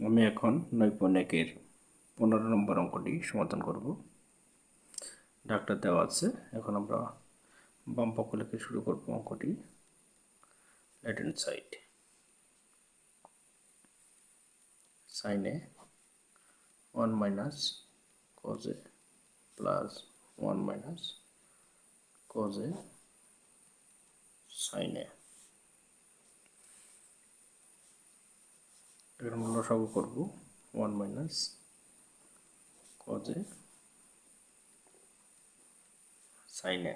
আমি এখন নৈপুণ্যকের পনেরো নম্বর অঙ্কটি সমাধান করব। ডাক্তার দেওয়া আছে। এখন আমরা বাম পক্ষ লিখে শুরু করব অঙ্কটি। Right hand side sine A one minus cos A plus one minus cos A sine A এখানে আমরা লসাগু করব। One minus cos A sine A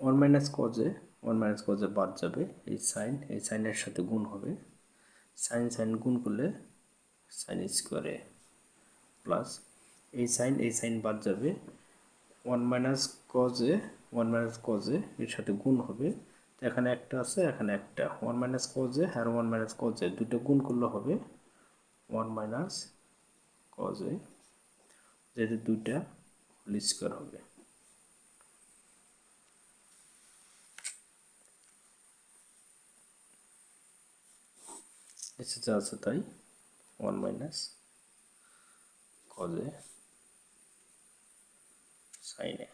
one minus cos A one minus cos A বাদ যাবে। এই সাইন এই সাইনের সাথে গুণ হবে। সাইন সাইন গুণ করলে সাইন স্কোয়ারে প্লাস এই সাইন এই সাইন বাদ যাবে। One minus cos A one minus cos A এর সাথে গুণ হবে। এখানে একটা আছে, এখানে একটা। ওয়ান মাইনাস কজে আর ওয়ান মাইনাস কজে দুটো গুণ করলে হবে ওয়ান মাইনাস কজে যেহেতু দুইটা হোল স্কোয়ার হবে। এসে যা আছে তাই ওয়ান মাইনাস কজে সাইনে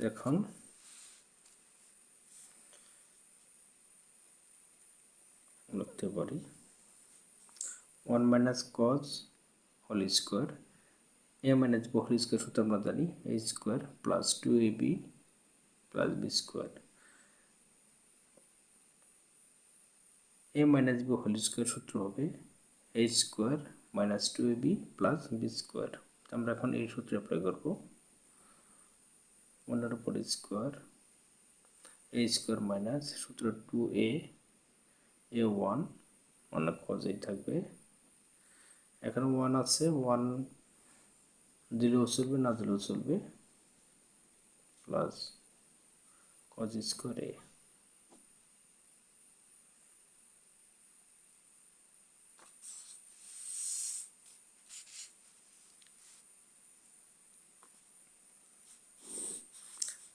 এখন লিখতে পারি। One minus cos whole square A minus B whole square সূত্র আমরা জানি A square plus two A B plus B square A minus B whole square সূত্র হবে A square minus two A B plus B square আমরা এখন এই সূত্রে apply করব। ওয়ানের উপর স্কোয়ার এ স্কোয়ার মাইনাস সূত্র টু এ এ ওয়ান মানে কজেই থাকবে। এখানে ওয়ান আছে ওয়ান দিলেও চলবে, না দিলেও চলবে। প্লাস কজ স্কোয়ার এ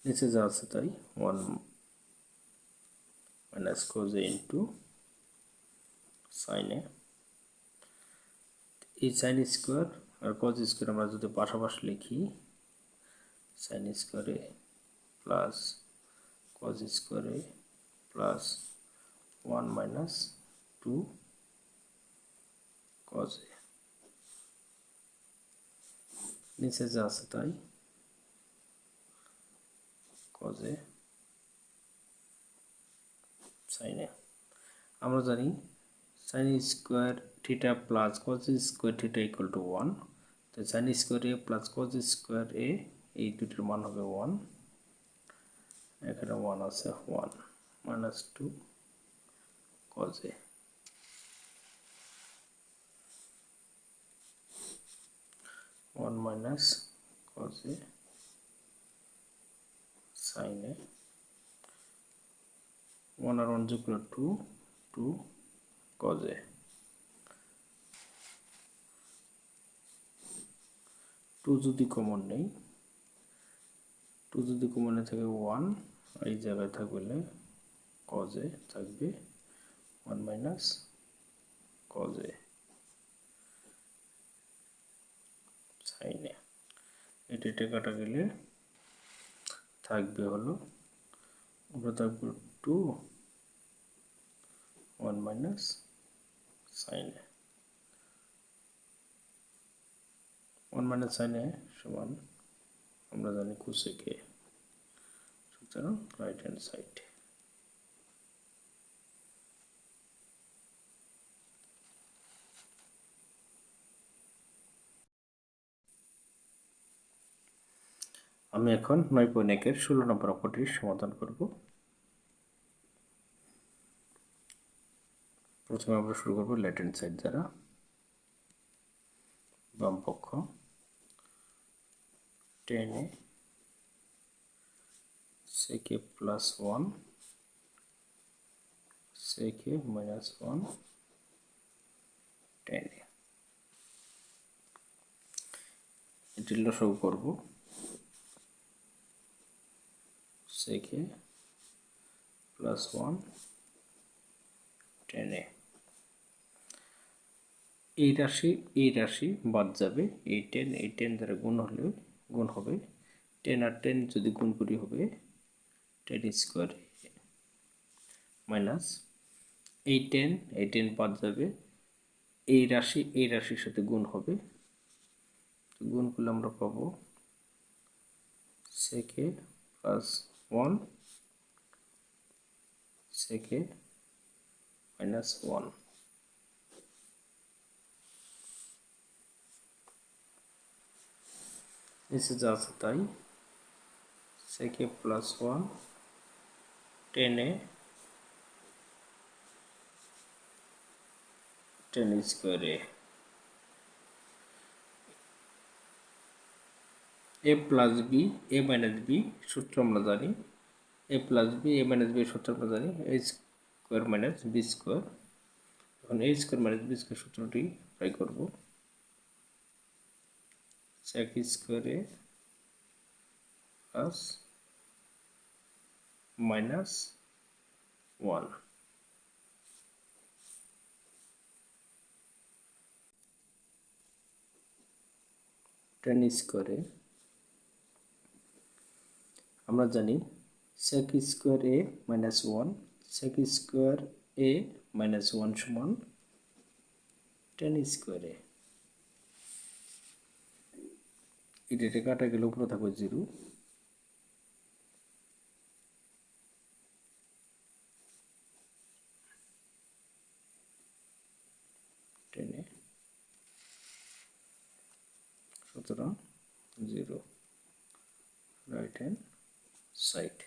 নিচে যা আছে তাই ওয়ান মাইনাস কোজ ইন্টু সাইনে। এই সাইন স্কোয়ার আর কজ স্কোয়ার আমরা যদি পাশাপাশি লিখি, sine square A plus cos square A plus one minus two cos A নিচে যা আছে তাই কজে সাইনে আমরা জানি sine square theta plus cos square theta equal to one তো sine square A plus cos square A এই দুটির মান হবে ওয়ান এখানে ওয়ান আছে one minus two cos A one minus cos A sine A one R one যোগ two two cos A two যদি common নেই, টু যদি কমনে থাকে ওয়ান এই জায়গায় থাকলে কজে থাকবে ওয়ান মাইনাস কজে সাইনে এটা এটা কাটা গেলে থাকবে হলো, আমরা থাকবে two one minus sine A one minus sine A সমান আমরা জানি কুসেকে সুতরাং রাইট হ্যান্ড সাইড আমি এখন নয় পয়েন্ট একের ষোলো নম্বর অঙ্কটির সমাধান করব। প্রথমে আমরা শুরু করব হ্যান্ড সাইড দ্বারা। বাম পক্ষ tan A sec A plus one sec A minus one tan A. এটি লসও করব। সেকে প্লাস ওয়ান টেনে। এই রাশি এই রাশি বাদ যাবে। এই টেন এই টেন দ্বারা গুণ হলে গুণ হবে। টেন আর টেন যদি গুণ করি হবে টেন স্কোয়ার মাইনাস এই টেন এই টেন বাদ যাবে। এই রাশি এই রাশির সাথে গুণ হবে। তো গুণ করলে আমরা পাবো sec A plus one sec A minus one নিচে যা আছে তাই সেকে plus one tan A tan square A A plus B A minus B সূত্র আমরা জানি। A plus B A minus B সূত্র আমরা জানি। A square minus B square এখন A square minus B square সূত্রটি ট্রাই করব। Sec square A plus minus one tan square A আমরা জানি sec square A minus one sec square A minus one সমান tan স্কোয়ারে এটা কাটা গেলে উপরে থাকবে জিরো টেনে সুতরাং জিরো রাইট হ্যান্ড সাইড